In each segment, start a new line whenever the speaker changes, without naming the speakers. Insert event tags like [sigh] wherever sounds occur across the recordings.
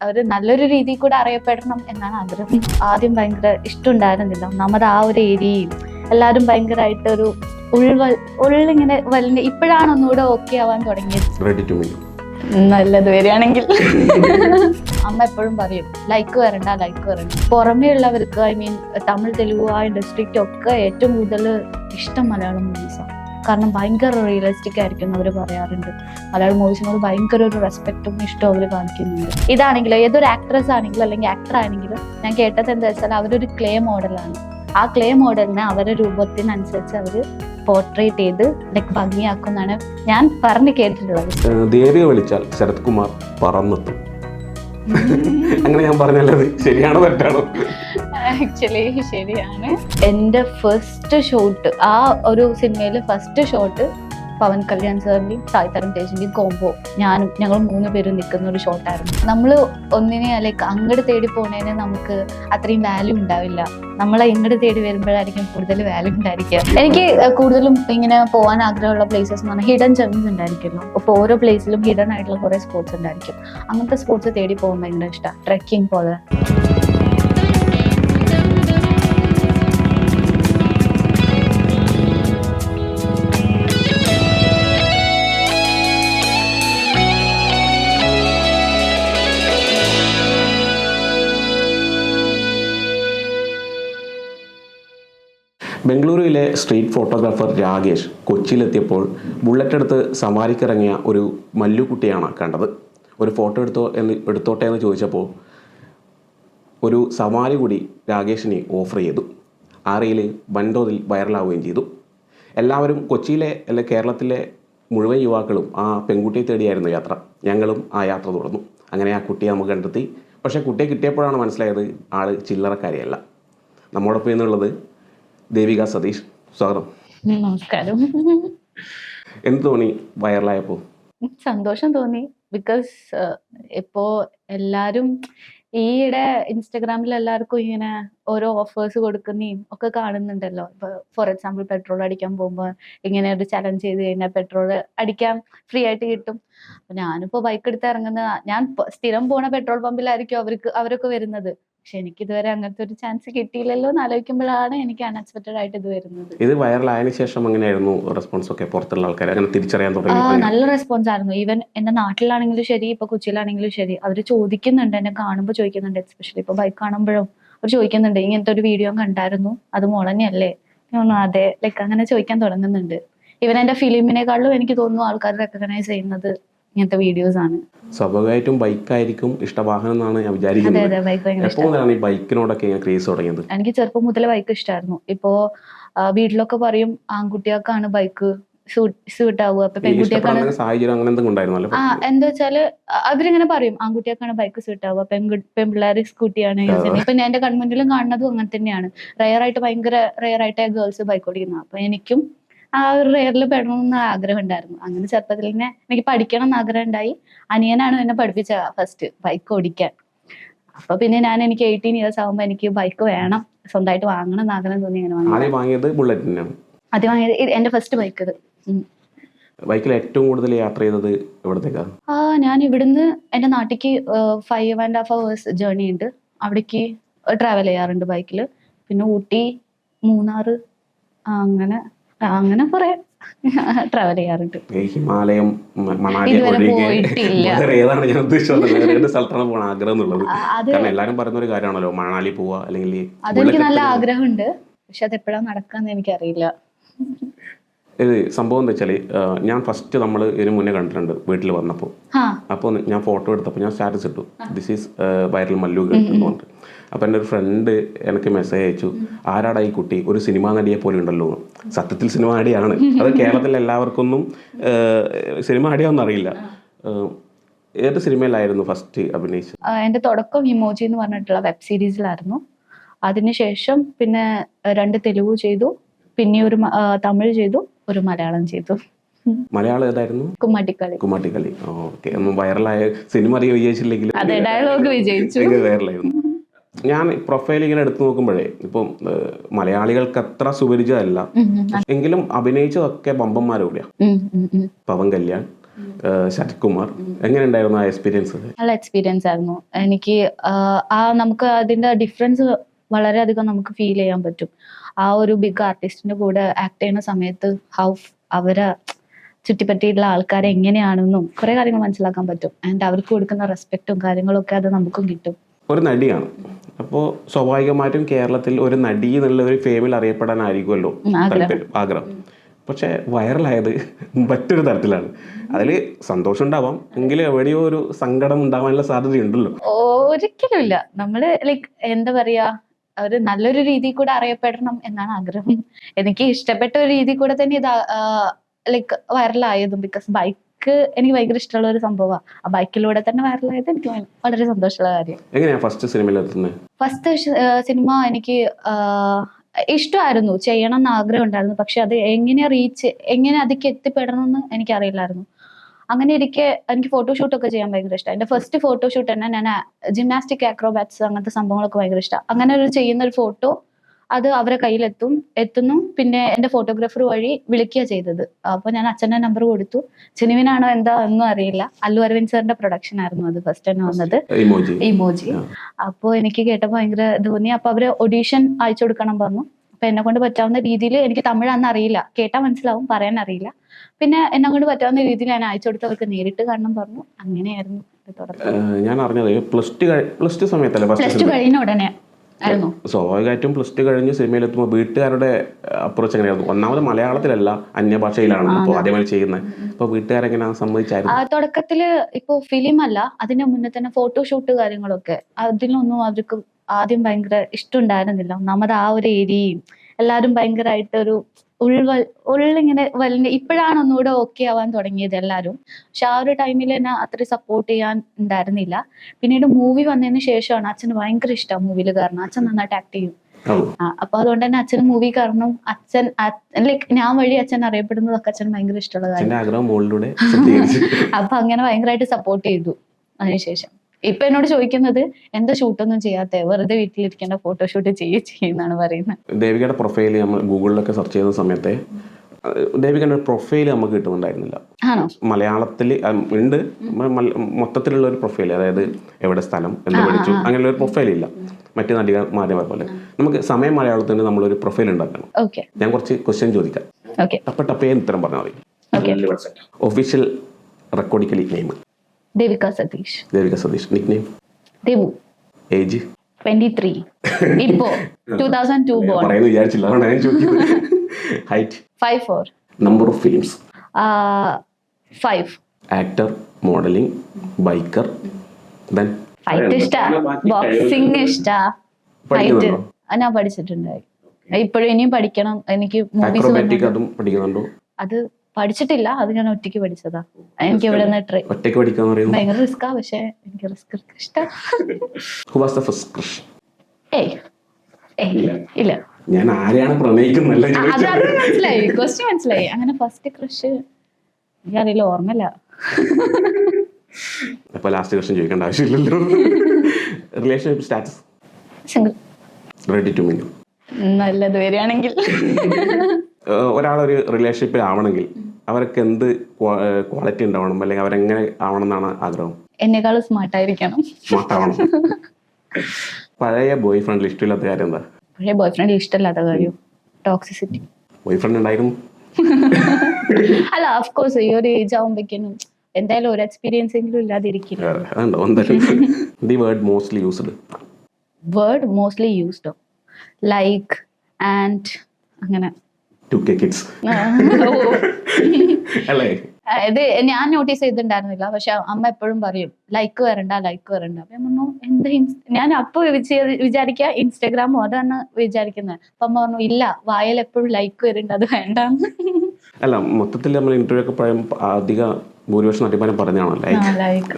അവർ നല്ലൊരു രീതിയിൽ കൂടെ അറിയപ്പെടണം എന്നാണ് ആഗ്രഹം. ആദ്യം ഭയങ്കര ഇഷ്ടമുണ്ടായിരുന്നില്ല. ഒന്നാമത് ആ ഒരു ഏരിയയും എല്ലാവരും ഭയങ്കരമായിട്ട് ഒരു ഉൾവൽ ഉള്ളിങ്ങനെ വലിഞ്ഞ് ഇപ്പോഴാണ് ഒന്നുകൂടെ ഓക്കെ ആവാൻ തുടങ്ങിയത്.
റെഡി ടു മീ
നല്ലത് വരികയാണെങ്കിൽ. [laughs] അമ്മ എപ്പോഴും പറയും ലൈക്ക് വരണ്ട ലൈക്ക് വരണ്ട. പുറമേ ഉള്ളവർക്ക് ഐ മീൻ തമിഴ് തെലുഗു ആ ഇൻഡസ്ട്രിക്കൊക്കെ ഏറ്റവും കൂടുതൽ ഇഷ്ടം മലയാളം മൂവീസാണ് കാരണം ഭയങ്കര റിയലിസ്റ്റിക് ആയിരിക്കും അവർ പറയാറുണ്ട്. മലയാളം മൂവീസിനോട് ഭയങ്കര ഒരു റെസ്പെക്റ്റും ഇഷ്ടവും അവർ കാണിക്കുന്നുണ്ട്. ഇതാണെങ്കിലും ഏതൊരു ആക്ട്രസ് ആണെങ്കിലും അല്ലെങ്കിൽ ആക്ടർ ആണെങ്കിലും ഞാൻ കേട്ടത് എന്താ വെച്ചാൽ അവരൊരു ക്ലേ മോഡലാണ് ആ ക്ലേ മോഡലിനെ അവരുടെ രൂപത്തിനനുസരിച്ച് അവർ പോർട്രേറ്റ് ചെയ്ത് ലൈക്ക് ഭംഗിയാക്കും എന്നാണ് ഞാൻ പറഞ്ഞു കേട്ടിട്ടുള്ളത്.
വിളിച്ചാൽ ശരത് കുമാർ പറന്നെത്തും. അങ്ങനെ ഞാൻ പറഞ്ഞല്ലത് ശരിയാണോ തെറ്റാണോ?
ആക്ച്വലി ശരിയാണ്. എന്റെ ഫസ്റ്റ് ഷോട്ട് ആ ഒരു സിനിമയിൽ ഫസ്റ്റ് ഷോട്ട് പവൻ കല്യാൺ സാറിന്റെയും സായിത്തരം തേജിന്റെയും കോമ്പോ ഞാനും ഞങ്ങൾ മൂന്ന് പേരും നിൽക്കുന്ന ഒരു ഷോട്ടായിരുന്നു നമ്മൾ ഒന്നിനെ ലൈക്ക് അങ്ങോട്ട് തേടി പോണേന് നമുക്ക് അത്രയും വാല്യൂ ഉണ്ടാവില്ല. നമ്മൾ ഇങ്ങോട്ട് തേടി വരുമ്പോഴായിരിക്കും കൂടുതൽ വാല്യൂ ഉണ്ടായിരിക്കുക. എനിക്ക് കൂടുതലും ഇങ്ങനെ പോകാൻ ആഗ്രഹമുള്ള പ്ലേസസ് എന്ന് പറഞ്ഞാൽ ഹിഡൻ ജെംസ് ഉണ്ടായിരിക്കുമല്ലോ അപ്പോൾ ഓരോ പ്ലേസിലും ഹിഡൻ ആയിട്ടുള്ള കുറേ സ്പോർട്സ് ഉണ്ടായിരിക്കും. അങ്ങനത്തെ സ്പോർട്സ് തേടി പോകുന്ന ഭയങ്കര ഇഷ്ടമാണ് ട്രെക്കിംഗ് പോലെ.
ബംഗളൂരുവിലെ സ്ട്രീറ്റ് ഫോട്ടോഗ്രാഫർ രാകേഷ് കൊച്ചിയിലെത്തിയപ്പോൾ ബുള്ളറ്റ് എടുത്ത് സവാരിക്കിറങ്ങിയ ഒരു മല്ലുകുട്ടിയാണ് കണ്ടത്. ഒരു ഫോട്ടോ എടുത്തോ എന്ന് എടുത്തോട്ടെ എന്ന് ചോദിച്ചപ്പോൾ ഒരു സവാരി കൂടി രാകേഷിനെ ഓഫർ ചെയ്തു. ആ റീൽ വൻതോതിൽ വൈറലാവുകയും ചെയ്തു. എല്ലാവരും കൊച്ചിയിലെ അല്ലെ കേരളത്തിലെ മുഴുവൻ യുവാക്കളും ആ പെൺകുട്ടിയെ തേടിയായിരുന്നു യാത്ര. ഞങ്ങളും ആ യാത്ര തുടർന്നു. അങ്ങനെ ആ കുട്ടിയെ നമുക്ക് കണ്ടെത്തി. പക്ഷേ കുട്ടിയെ കിട്ടിയപ്പോഴാണ് മനസ്സിലായത് ആൾ ചില്ലറക്കാരിയല്ല. നമ്മോടൊപ്പം എന്നുള്ളത് ദേവിക സതീഷ് സ്വാഗതം.
നമസ്കാരം.
എന്ത് തോന്നി വൈറലായപ്പോ?
സന്തോഷം തോന്നി. ബിക്കോസ് ഇപ്പോ എല്ലാരും ഈയിടെ ഇൻസ്റ്റഗ്രാമിൽ എല്ലാവർക്കും ഇങ്ങനെ ഓരോ ഓഫേഴ്സ് കൊടുക്കുന്നതും ഒക്കെ കാണുന്നുണ്ടല്ലോ. ഇപ്പൊ ഫോർ എക്സാമ്പിൾ പെട്രോൾ അടിക്കാൻ പോകുമ്പോൾ ഇങ്ങനെ ഒരു ചലഞ്ച് ചെയ്ത് കഴിഞ്ഞാൽ പെട്രോൾ അടിക്കാൻ ഫ്രീ ആയിട്ട് കിട്ടും. അപ്പൊ ഞാനിപ്പോ ബൈക്ക് എടുത്ത് ഇറങ്ങുന്ന ഞാൻ സ്ഥിരം പോണ പെട്രോൾ പമ്പിലായിരിക്കും അവർക്ക് അവരൊക്കെ വരുന്നത്. പക്ഷെ എനിക്ക് ഇതുവരെ അങ്ങനത്തെ ഒരു ചാൻസ് കിട്ടിയില്ലല്ലോ എന്ന് ആലോചിക്കുമ്പോഴാണ് എനിക്ക് അൺഎക്സ്പെക്ടഡ് ആയിട്ട് ഇത് വരുന്നത്.
ഇത് വൈറൽ വൈറലായതിനു ശേഷം എങ്ങനെയായിരുന്നു റെസ്പോൺസ് ഒക്കെ പുറത്തുള്ള ആൾക്കാർ അങ്ങനെ തിരിച്ചറിയാൻ തുടങ്ങി
നല്ല റെസ്പോൺസ് ആയിരുന്നു. ഈവൻ എന്റെ നാട്ടിലാണെങ്കിലും ശരി ഇപ്പൊ കൊച്ചിയിലാണെങ്കിലും ശരി അവർ ചോദിക്കുന്നുണ്ട് എന്നെ കാണുമ്പോൾ ചോദിക്കുന്നുണ്ട് എസ്പെഷ്യലി ഇപ്പൊ ബൈക്ക് കാണുമ്പോഴും അവർ ചോദിക്കുന്നുണ്ട് ഇങ്ങനത്തെ ഒരു വീഡിയോ കണ്ടായിരുന്നു അത് മോളന്നെയല്ലേ? പറഞ്ഞു, അതെ. ലൈക്ക് അങ്ങനെ ചോദിക്കാൻ തുടങ്ങുന്നുണ്ട്. ഇവൻ എന്റെ ഫിലിമിനെക്കാളും എനിക്ക് തോന്നുന്നു ആൾക്കാർ റെക്കഗ്നൈസ് ചെയ്യുന്നത് ഇങ്ങനത്തെ വീഡിയോസ് ആണ്.
സ്വാഭാവികമായിട്ടും ബൈക്കായിരിക്കും ഇഷ്ടവാഹനം എന്നാണ് ഞാൻ വിചാരിക്കുന്നത്. എപ്പോൾ മുതലാണ് ഈ ബൈക്കിനോടൊക്കെ ക്രേസ് തുടങ്ങിയത്?
എനിക്ക് ചെറുപ്പം മുതലേ ബൈക്ക് ഇഷ്ടമായിരുന്നു ഇപ്പോ വീട്ടിലൊക്കെ പറയും ആൺകുട്ടികൾക്കാണ് ബൈക്ക് സ്യൂട്ട് ആവുക അപ്പൊ
ഈ
പെൺകുട്ടികൾക്കാണ്
സാഹചര്യം അങ്ങനെ എന്തെങ്കിലും ഉണ്ടായിരുന്നല്ലോ
ആ എന്താ വെച്ചാൽ അവരിങ്ങനെ പറയും ആൺകുട്ടിയൊക്കെയാണ് ബൈക്ക് സ്യൂട്ട് ആവുക പെൺപിള്ളേർ സ്കൂട്ടിയാണ് യൂസ് ചെയ്യുന്നത്. ഇപ്പൊ ഞാൻ എന്റെ കൺമുന്നിലും കാണുന്നതും അങ്ങനെ തന്നെയാണ്. റയർ ആയിട്ട് ഭയങ്കര റയർ ആയിട്ട് ഗേൾസ് ബൈക്ക് ഓടിക്കുന്നത്. അപ്പൊ എനിക്കും ആ ഒരു റെയറിൽ പെടണമെന്ന് ആഗ്രഹം ഉണ്ടായിരുന്നു അങ്ങനെ ചെറുപ്പത്തിൽ തന്നെ എനിക്ക് പഠിക്കണം എന്ന് ആഗ്രഹം ഉണ്ടായി അനിയനാണ് എന്നെ പഠിപ്പിച്ച ഫസ്റ്റ് ബൈക്ക് ഓടിക്കാൻ. അപ്പൊ പിന്നെ ഞാൻ എനിക്ക് എയ്റ്റീൻ ഇയേഴ്സ് ആകുമ്പോൾ എനിക്ക് ബൈക്ക് വേണം സ്വന്തമായിട്ട് വാങ്ങണം എന്ന് ആഗ്രഹം തോന്നി അങ്ങനെ
വാങ്ങിയത്. ബുള്ളറ്റ് തന്നെയാണ്.
ആദ്യം വാങ്ങിയത് എന്റെ ഫസ്റ്റ് ബൈക്ക് ഇത്
ബൈക്കിൽ ഏറ്റവും കൂടുതൽ യാത്ര ചെയ്തത് എവിടത്തേക്കാണ്
ആ ഞാൻ ഇവിടുന്ന് എന്റെ നാട്ടിലേക്ക് five and half hours journey ഉണ്ട്. അവിടേക്ക് ട്രാവൽ ചെയ്യാറുണ്ട് ബൈക്കിൽ പിന്നെ ഊട്ടി മൂന്നാറ് അങ്ങനെ അങ്ങനെ കുറെ ട്രാവൽ ചെയ്യാറുണ്ട്.
ഹിമാലയം മണാലി ഏതാണ് ഞാൻ ഉദ്ദേശിച്ചത്? സ്ഥലത്താണ് പോകാൻ ആഗ്രഹം എന്നുള്ളത്. കാരണം എല്ലാരും പറയുന്ന ഒരു കാര്യമാണല്ലോ മണാലി പോവാ അല്ലെങ്കിൽ
അതെനിക്ക് നല്ല ആഗ്രഹമുണ്ട്. പക്ഷെ അത് എപ്പോഴാണ് നടക്കാന്ന് എനിക്കറിയില്ല.
ഇത് സംഭവം എന്താ വെച്ചാൽ ഞാൻ ഫസ്റ്റ് നമ്മൾ ഇതിന് മുന്നേ കണ്ടിട്ടുണ്ട് വീട്ടിൽ വന്നപ്പോൾ
അപ്പൊ
അപ്പോൾ ഞാൻ ഫോട്ടോ എടുത്തപ്പോൾ ഞാൻ സ്റ്റാറ്റസ് ഇട്ടു. ദിസ് ഈസ് വൈറൽ മല്ലു പറഞ്ഞിട്ട്. അപ്പോൾ എന്റെ ഒരു ഫ്രണ്ട് എനിക്ക് മെസ്സേജ് അയച്ചു. ആരാടാ ഈ കുട്ടി? ഒരു സിനിമാ നടിയെ പോലെ ഉണ്ടല്ലോ. സത്യത്തിൽ സിനിമ നടിയാണ്. അത് കേരളത്തിൽ എല്ലാവർക്കൊന്നും സിനിമ നടിയാണെന്ന് അറിയില്ല. ഏത് സിനിമയിലായിരുന്നു ഫസ്റ്റ് അഭിനയിച്ചത്?
എന്റെ തുടക്കം ഇമോജി എന്ന് പറഞ്ഞിട്ടുള്ള വെബ് സീരീസിലായിരുന്നു അതിനുശേഷം പിന്നെ രണ്ട് തെലുഗു ചെയ്തു. പിന്നെ ഒരു തമിഴ് ചെയ്തു. ഒരു മലയാളം ചെയ്തു.
മലയാളം ഏതായിരുന്നു?
കുമ്മാട്ടിക്കളി.
കുമ്മാട്ടിക്കളി. ഓക്കെ. വൈറലായ സിനിമ അധികം വിജയിച്ചില്ലെങ്കിൽ
അതെ ഡയലോഗ് വിജയിച്ചു.
വൈറലായിരുന്നു. ഞാൻ പ്രൊഫൈൽ ഇങ്ങനെ എടുത്തു നോക്കുമ്പോഴേ ഇപ്പം മലയാളികൾക്ക് അത്ര സുപരിചിതമല്ല
ഉം,
എങ്കിലും അഭിനയിച്ചതൊക്കെ ബമ്പന്മാരെ കൂടിയാണ്. പവൻ കല്യാൺ ശരത് കുമാർ എങ്ങനെയുണ്ടായിരുന്നു ആ എക്സ്പീരിയൻസ്
നല്ല എക്സ്പീരിയൻസ് ആയിരുന്നു. എനിക്ക് ആ നമുക്ക് അതിന്റെ ഡിഫറൻസ് വളരെയധികം നമുക്ക് ഫീൽ ചെയ്യാൻ പറ്റും. ആ ഒരു ബിഗ് ആർട്ടിസ്റ്റിന്റെ കൂടെ ആക്ട് ചെയ്യുന്ന സമയത്ത് ഹൗ അവരെ ചുറ്റിപ്പറ്റിയിട്ടുള്ള ആൾക്കാരെ എങ്ങനെയാണെന്നും കുറെ കാര്യങ്ങൾ മനസ്സിലാക്കാൻ പറ്റും. ആൻഡ് അവർക്ക് കൊടുക്കുന്ന റെസ്പെക്റ്റും കാര്യങ്ങളൊക്കെ അത് നമുക്കും കിട്ടും.
ഒരു നടിയാണ്. അപ്പോൾ സ്വാഭാവികമായിട്ടും കേരളത്തിൽ ഒരു നടി എന്നുള്ള ഒരു ഫേമിൽ അറിയപ്പെടാനായിരിക്കുമല്ലോ. താല്പര്യം ആഗ്രഹം. പക്ഷേ വൈറലായത് മറ്റൊരു തരത്തിലാണ്. അതിൽ സന്തോഷം ഉണ്ടാവാം എങ്കിലും എവിടെയോ ഒരു സങ്കടം ഉണ്ടാവാനുള്ള സാധ്യതയുണ്ടല്ലോ.
ഒരിക്കലും ഇല്ല. നമ്മൾ ലൈക്ക് എന്താ പറയാ ഒരു നല്ലൊരു രീതി കൂടെ അറിയപ്പെടണം എന്നാണ് ആഗ്രഹം. എനിക്ക് ഇഷ്ടപ്പെട്ട ഒരു രീതി കൂടെ തന്നെ ഇത് ലൈക്ക് വൈറലായതും ബിക്കോസ് ബൈക്ക് എനിക്ക് ഭയങ്കര ഇഷ്ടമുള്ള ഒരു സംഭവമാണ് ആ ബൈക്കിലൂടെ തന്നെ വൈറലായത് എനിക്ക് വളരെ സന്തോഷമുള്ള കാര്യം.
എങ്ങനെയാ ഫസ്റ്റ്
ഫസ്റ്റ് സിനിമ എനിക്ക് ഇഷ്ടമായിരുന്നു. ചെയ്യണം എന്ന് ആഗ്രഹം ഉണ്ടായിരുന്നു പക്ഷെ അത് എങ്ങനെ റീച്ച് എങ്ങനെ അതിലേക്ക് എത്തിപ്പെടണം എന്ന് എനിക്കറിയില്ലായിരുന്നു. അങ്ങനെ ഇരിക്കെ എനിക്ക് ഫോട്ടോഷൂട്ട് ഒക്കെ ചെയ്യാൻ ഭയങ്കര ഇഷ്ടമാണ് എന്റെ ഫസ്റ്റ് ഫോട്ടോഷൂട്ട് തന്നെ ഞാൻ ജിംനാസ്റ്റിക് ആക്രോബാറ്റ്സ് അങ്ങനത്തെ സംഭവങ്ങളൊക്കെ ഭയങ്കര ഇഷ്ടമാണ് അങ്ങനെ ഒരു ചെയ്യുന്ന ഒരു ഫോട്ടോ അത് അവരെ കയ്യിലെത്തും എത്തുന്നു. പിന്നെ എന്റെ ഫോട്ടോഗ്രാഫർ വഴി വിളിക്കുക ചെയ്തത്. അപ്പൊ ഞാൻ അച്ഛന്റെ നമ്പർ കൊടുത്തു. ചെനുവിനാണോ എന്താ ഒന്നും അറിയില്ല. അല്ലു അരവിന്ദ് സാറിന്റെ പ്രൊഡക്ഷൻ ആയിരുന്നു അത് ഫസ്റ്റ് തന്നെ വന്നത്.
ഇമോജി
ഇമോജി
ആ.
അപ്പോ എനിക്ക് കേട്ടപ്പോ ഭയങ്കര തോന്നി. അപ്പൊ അവർ ഒഡീഷൻ അയച്ചു കൊടുക്കണം പറഞ്ഞു. അപ്പൊ എന്നെ കൊണ്ട് പറ്റാവുന്ന രീതിയിൽ എനിക്ക് തമിഴ് അന്ന് അറിയില്ല. കേട്ടാ മനസ്സിലാവും പറയാൻ അറിയില്ല. പിന്നെ എന്നെ കൊണ്ട് പറ്റാവുന്ന രീതിയിൽ ഞാൻ അയച്ചു കൊടുത്ത് അവർക്ക് നേരിട്ട് കാണണം പറഞ്ഞു. അങ്ങനെയായിരുന്നു
ഞാൻ അറിഞ്ഞത് പ്ലസ് ടു പ്ലസ് ടു സമയത്തല്ലേ
പ്ലസ് ടു കഴിഞ്ഞ ഉടനെ.
സ്വാഭാവികമായിട്ടും പ്ലസ് ടു കഴിഞ്ഞ് സിനിമയിലെത്തുമ്പോൾ വീട്ടുകാരുടെ അപ്രോച്ച് എങ്ങനെയായിരുന്നു? ഒന്നാമത് മലയാളത്തിലല്ല അന്യഭാഷയിലാണ് ഇപ്പോൾ ആദ്യമായി ചെയ്യുന്നത്. അപ്പോൾ വീട്ടുകാരെങ്ങനെ സമ്മതിച്ചായിരുന്നു?
തുടക്കത്തിൽ ഇപ്പോൾ ഇപ്പൊ ഫിലിം അല്ല അതിന്റെ മുന്നേ തന്നെ ഫോട്ടോഷൂട്ട് കാര്യങ്ങളൊക്കെ. അതിലൊന്നും അവർക്ക് ആദ്യം ഭയങ്കര ഇഷ്ടം ഉണ്ടായിരുന്നില്ല. ഒന്നാമത് ആ ഒരു ഏരിയയും എല്ലാവരും ഭയങ്കരമായിട്ട് ഒരു ഉൾവൽ ഉള്ളിങ്ങനെ വലിഞ്ഞ് ഇപ്പോഴാണ് ഒന്നുകൂടെ ഓക്കെ ആവാൻ തുടങ്ങിയത് എല്ലാവരും പക്ഷെ ആ ഒരു ടൈമിൽ എന്നെ അത്ര സപ്പോർട്ട് ചെയ്യാൻ ഉണ്ടായിരുന്നില്ല. പിന്നീട് മൂവി വന്നതിന് ശേഷമാണ് അച്ഛന് ഭയങ്കര ഇഷ്ടമാണ് മൂവിയിൽ കാരണം അച്ഛൻ നന്നായിട്ട് ആക്ട് ചെയ്യും. അപ്പൊ അതുകൊണ്ട് തന്നെ അച്ഛൻ മൂവി കാരണം അച്ഛൻ ലൈക് ഞാൻ വഴി അച്ഛൻ അറിയപ്പെടുന്നതൊക്കെ അച്ഛൻ ഭയങ്കര ഇഷ്ടമുള്ള കാര്യം [laughs] അപ്പൊ അങ്ങനെ ഭയങ്കരമായിട്ട് സപ്പോർട്ട് ചെയ്തു. അതിനുശേഷം ഇപ്പൊ എന്നോട് ചോദിക്കുന്നത് എന്താ ഷൂട്ടൊന്നും ചെയ്യാത്ത? വെറുതെ വീട്ടിലിരിക്കേണ്ട ഫോട്ടോഷൂട്ട് ചെയ്യേ ചെയ്യുന്നാണ് പറയുന്നത്.
ദേവികയുടെ പ്രൊഫൈൽ നമ്മൾ ഗൂഗിളിലൊക്കെ സെർച്ച് ചെയ്യുന്ന സമയത്തെ ദേവികയുടെ പ്രൊഫൈൽ നമുക്ക് കിട്ടുന്നുണ്ടായിരുന്നില്ല. മലയാളത്തിൽ ഉണ്ട്. മൊത്തത്തിലുള്ള ഒരു പ്രൊഫൈൽ അതായത് എവിടെ സ്ഥലം എന്ത് പഠിച്ചു അങ്ങനെയുള്ള ഒരു പ്രൊഫൈൽ ഇല്ല. മറ്റു നടികമാരെ പോലെ. നമുക്ക് സമയം മലയാളത്തിന് നമ്മളൊരു പ്രൊഫൈൽ ഉണ്ടാക്കണം.
ഓക്കെ
ഞാൻ കുറച്ച് ക്വസ്റ്റ്യൻ ചോദിക്കാം.
ഓക്കെ
ടപ്പ ടപ്പേ ഉത്തരം പറഞ്ഞാൽ മതി.
Okay
official recordically name
Devika Satheesh
Devika Satheesh nick name
Devu
age
twenty three ഇപ്പോ ടൂ തൗസൻഡ് ടു ബോൺ
പറയുന്നു വിചാരിച്ചില്ല height
five four
number of films
five
actor modeling biker then
fight ഇഷ്ട. Boxing ഇഷ്ട. Fight ഞാൻ [laughs] പഠിച്ചിട്ടുണ്ടായി ഇപ്പോഴും ഇനിയും പഠിക്കണം. എനിക്ക് മൂവീസ്
അത്
പഠിച്ചിട്ടില്ല. അത് ഞാൻ ഒറ്റയ്ക്ക് പഠിച്ചതാ. എനിക്ക് ഇവിടെ നിന്ന് ട്രൈ
ഒറ്റയ്ക്ക് പഠിക്കാൻ
ഭയങ്കര റിസ്ക്കാ പക്ഷെ എനിക്ക് റിസ്ക് ഇഷ്ടം.
ഹു ഫസ്റ്റ് ക്രഷ്
ഏയ് ഇല്ല.
ഞാൻ ആരെയാണ് പ്രണയിക്കുന്നല്ല
അത് മനസ്സിലായി. ക്വസ്റ്റ്യൻ മനസ്സിലായി. അങ്ങനെ ഫസ്റ്റ് ക്രഷ് എനിക്കറിയില്ല ഓർമ്മയില്ല.
അപ്പൊ ലാസ്റ്റ് ക്വസ്റ്റ്യൻ ചോദിക്കേണ്ട ആവശ്യമില്ലല്ലോ. Relationship status
single
ready to minute
നല്ലത് വരികയാണെങ്കിൽ.
ഒരാളൊരു റിലേഷൻഷിപ്പിൽ ആവണമെങ്കിൽ അവർക്ക് എന്ത് ക്വാളിറ്റി ഉണ്ടാവണം? അല്ലെങ്കിൽ അവരെങ്ങനെ ആവണം എന്നാണ് ആഗ്രഹം?
എന്നെക്കാൾ സ്മാർട്ട് ആയിരിക്കണം.
സ്മാർട്ട് ആവണം. പഴയ ബോയ് ഫ്രണ്ടിൽ ഇഷ്ടമില്ലാത്ത കാര്യം എന്താ?
പഴയ ബോയ് ഫ്രണ്ട് ഇഷ്ടമില്ലാത്ത കാര്യം. ടോക്സിസിറ്റി
ബോയ് ഫ്രണ്ട് ഉണ്ടായിരുന്നു?
അല്ല ഓഫ് കോഴ്സ് ഈ ഒരു ഏജ് ആവുമ്പോഴേക്കും എന്തായാലും ഒരു എക്സ്പീരിയൻസ് എങ്കിലും ഇല്ലാതിരിക്കില്ല.
Word mostly used
word mostly used like and അങ്ങനെ.
Two K kids. അല്ലേ?
ഇത് ഞാൻ നോട്ടീസ് ചെയ്തിട്ടുണ്ടായിരുന്നില്ല. പക്ഷെ അമ്മ എപ്പോഴും പറയും ലൈക്ക് വരണ്ട ലൈക്ക് വരണ്ട. അപ്പൊ ഞാൻ പറഞ്ഞു എന്താ ഞാൻ അപ്പൊ വിചാരിക്കുക ഇൻസ്റ്റാഗ്രാമോ അതാണ് വിചാരിക്കുന്നത് അപ്പൊ അമ്മ പറഞ്ഞു ഇല്ല വായൽ എപ്പോഴും ലൈക്ക് വരണ്ട അത് വേണ്ട
അല്ല മൊത്തത്തിൽ നമ്മൾ ഇന്റർവ്യൂ ഒക്കെ പറയുമ്പോൾ അധിക ഭൂരിപക്ഷം നടിമാരും പറഞ്ഞാണോ ലൈക്ക്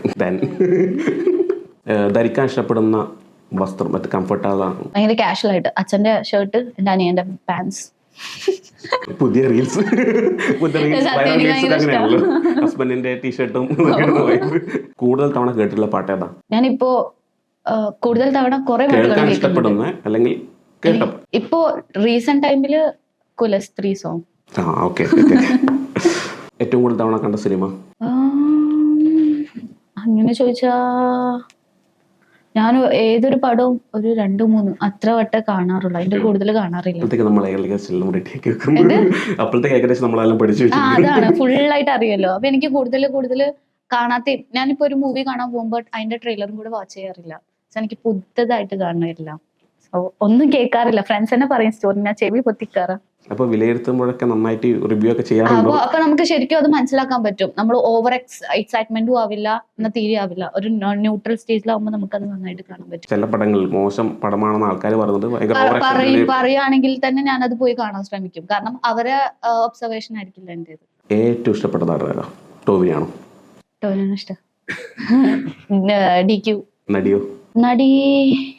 ധരിക്കാൻ ഇഷ്ടപ്പെടുന്ന വസ്ത്രം മറ്റേ കംഫർട്ടാണ്
ഭയങ്കര കാഷ്വൽ ആയിട്ട്. അച്ഛന്റെ ഷർട്ട് എന്റെ അനിയന്റെ പാൻസ്
പുതിയ റീൽസ് പുതിയ റീൽസ് അങ്ങനെയാണല്ലോ. ഹസ്ബൻഡിന്റെ ടീഷർട്ടും കൂടുതൽ തവണ കേട്ടിട്ടുള്ള പാട്ട് ഏതാ?
ഞാനിപ്പോ കൂടുതൽ തവണ കുറെ
കേൾക്കാൻ ഇഷ്ടപ്പെടുന്ന അല്ലെങ്കിൽ കേട്ട
ഇപ്പോ റീസെന്റ് ടൈമിൽ കുലസ്ത്രീ സോങ്
ആ ഓക്കെ ഏറ്റവും കൂടുതൽ തവണ കണ്ട സിനിമ
അങ്ങനെ ചോദിച്ചാ ഞാൻ ഏതൊരു പടവും ഒരു രണ്ടു മൂന്ന് അത്ര വട്ടേ കാണാറുള്ളൂ. അതിന്റെ കൂടുതൽ കാണാറില്ല. അതാണ്. ഫുൾ ആയിട്ട് അറിയാലോ. അപ്പൊ എനിക്ക് കൂടുതൽ കൂടുതൽ കാണാത്ത ഞാനിപ്പോ ഒരു മൂവി കാണാൻ പോകുമ്പോൾ അതിന്റെ ട്രെയിലറും കൂടെ വാച്ച് ചെയ്യാറില്ല. എനിക്ക് പുതുതായിട്ട് കാണുന്നില്ല ഒന്നും കേൾക്കാറില്ല. ഫ്രണ്ട്സ് തന്നെ പറയും സ്റ്റോറി ഞാൻ ചെവി പൊത്തിക്കാറാ
അപ്പൊ വിലയിരുത്തുമ്പോഴൊക്കെ നന്നായിട്ട് റിവ്യൂ ഒക്കെ ചെയ്യാറുണ്ടോ?
അപ്പൊ നമുക്ക് ശരിക്കും അത് മനസ്സിലാക്കാൻ പറ്റും. നമ്മൾ ഓവർ എക്സ് എക്സൈറ്റ്മെന്റും ആവില്ല എന്ന തീരെ ആവില്ല. ഒരു ന്യൂട്രൽ സ്റ്റേജിലാവുമ്പോൾ നമുക്ക് അത് നന്നായിട്ട് കാണാൻ പറ്റും.
ചില പടങ്ങൾ മോശം പടമാണെന്ന് ആൾക്കാർ പറയുന്നത്
പറയുകയാണെങ്കിൽ തന്നെ ഞാൻ അത് പോയി കാണാൻ ശ്രമിക്കും. കാരണം അവരെ ഒബ്സർവേഷൻ ആയിരിക്കില്ല എന്റേത്.
ഏറ്റവും ഇഷ്ടപ്പെട്ട നടനാണ് ടോവിനാണോ
ടോവിനാണ് ഇഷ്ടം? [laughs] D Q
നടിയോ?
നടി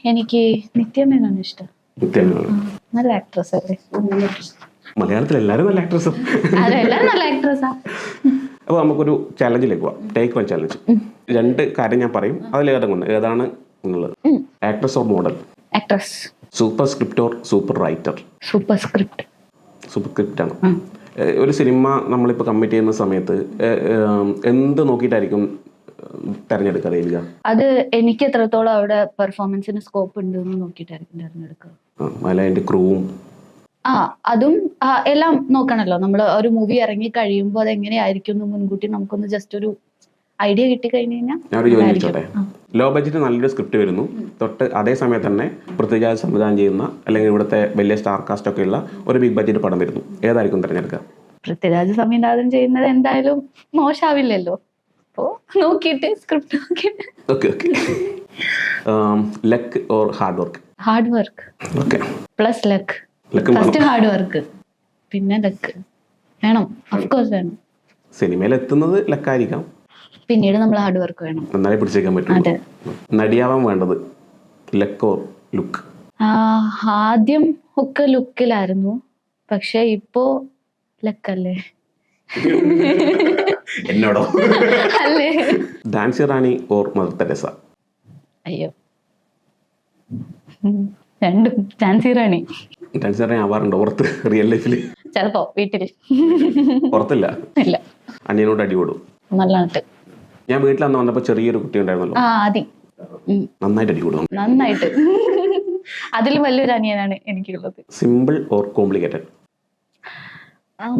എനിക്ക് നിത്യമേനാണ് ഇഷ്ടം. നല്ല ആക്ട്രസ് അല്ലേ?
മലയാളത്തിൽ എല്ലാവരും നല്ല ആക്ട്രസും
നല്ല ആക്ട്രസാ
അപ്പോൾ നമുക്കൊരു ചാലഞ്ചിലേക്ക് പോവാം. ടേക്ക് വൺ ചാലഞ്ച് രണ്ട് കാര്യം ഞാൻ പറയും. അതിലേതാണ് ഏതാണ് എന്നുള്ളത്. Actress or model
actress
super script or super writer
super script
super script ആണ്. ഒരു സിനിമ നമ്മളിപ്പോൾ കമ്മിറ്റ് ചെയ്യുന്ന സമയത്ത് എന്ത് നോക്കിയിട്ടായിരിക്കും തിരഞ്ഞെടുക്കുക ദേവിക
അത് എനിക്ക് എത്രത്തോളം അവിടെ പെർഫോമൻസിന് സ്കോപ്പ് ഉണ്ട് എന്ന് നോക്കിയിട്ടായിരിക്കും തിരഞ്ഞെടുക്കുക.
അതിന്റെ ക്രൂവും
ആ അതും എല്ലാം നോക്കണല്ലോ. നമ്മൾ ഒരു മൂവി ഇറങ്ങി കഴിയുമ്പോൾ അത് എങ്ങനെയായിരിക്കും എന്ന് മുൻകൂട്ടി നമുക്കൊന്ന് ജസ്റ്റ് ഒരു ഐഡിയ കിട്ടി കഴിഞ്ഞു കഴിഞ്ഞാൽ
ഞാൻ ഒരു ചോദ്യം
അതായിരിക്കും.
ചോദിച്ചോട്ടെ? ലോ ബഡ്ജറ്റ് നല്ലൊരു സ്ക്രിപ്റ്റ് വരുന്നു. തൊട്ട് അതേ സമയത്ത് തന്നെ പൃഥ്വിരാജ് സംവിധാനം ചെയ്യുന്ന അല്ലെങ്കിൽ ഇവിടുത്തെ വലിയ സ്റ്റാർ കാസ്റ്റ് ഒക്കെ ഉള്ള ഒരു ബിഗ് ബഡ്ജറ്റ് പടം വരുന്നു. ഏതായിരിക്കും തിരഞ്ഞെടുക്കുക?
പൃഥ്വിരാജ് സംവിധാനം ചെയ്യുന്നത് എന്തായാലും മോശാവില്ലല്ലോ. അപ്പോ നോക്കിയിട്ട് സ്ക്രിപ്റ്റ് നോക്കിയിട്ട്.
Okay okay luck or hard work
hard work
okay
plus luck first hard work പിന്നെ ലക്ക് വേണം. ഓഫ്കോഴ്സ് വേണം.
സിനിമയിൽ എത്തുന്നത് ലക്കായിരിക്കാം
പിന്നീട് നമ്മൾ ഹാർഡ് വർക്ക് വേണം.
നന്നായി പിടിച്ചേക്കാൻ പറ്റും
അതെ.
നടിയാവാൻ വേണ്ടത് ലക്ക് ഓർ ലുക്ക്
ആദ്യം ഒക്കെ ലുക്കിലായിരുന്നു പക്ഷെ ഇപ്പോ ലക്കല്ലേ [laughs]
എന്നോടോ?
അല്ലേ?
Jhansi Rani or Mother Teresa?
അയ്യോ. രണ്ടും. ഡാൻസി റാണി.
ഡാൻസി റാണി ആവാറുണ്ടോ പുറത്ത് റിയൽ ലൈഫിൽ
ചിലപ്പോ വീട്ടിൽ
പുറത്തില്ല?
ഇല്ല.
അനിയനോട് അടി കൊടും?
നല്ലതായിട്ട്
ഞാൻ വീട്ടിൽ അന്ന് വന്നപ്പോൾ ചെറിയൊരു കുട്ടി ഉണ്ടായിരുന്നല്ലോ
ആ ആദി
നന്നായിട്ട് അടി കൊടുക്കും
നന്നായിട്ട്. അതിൽ വലിയൊരു അനിയനാണ് എനിക്കുള്ളത്.
Simple or complicated?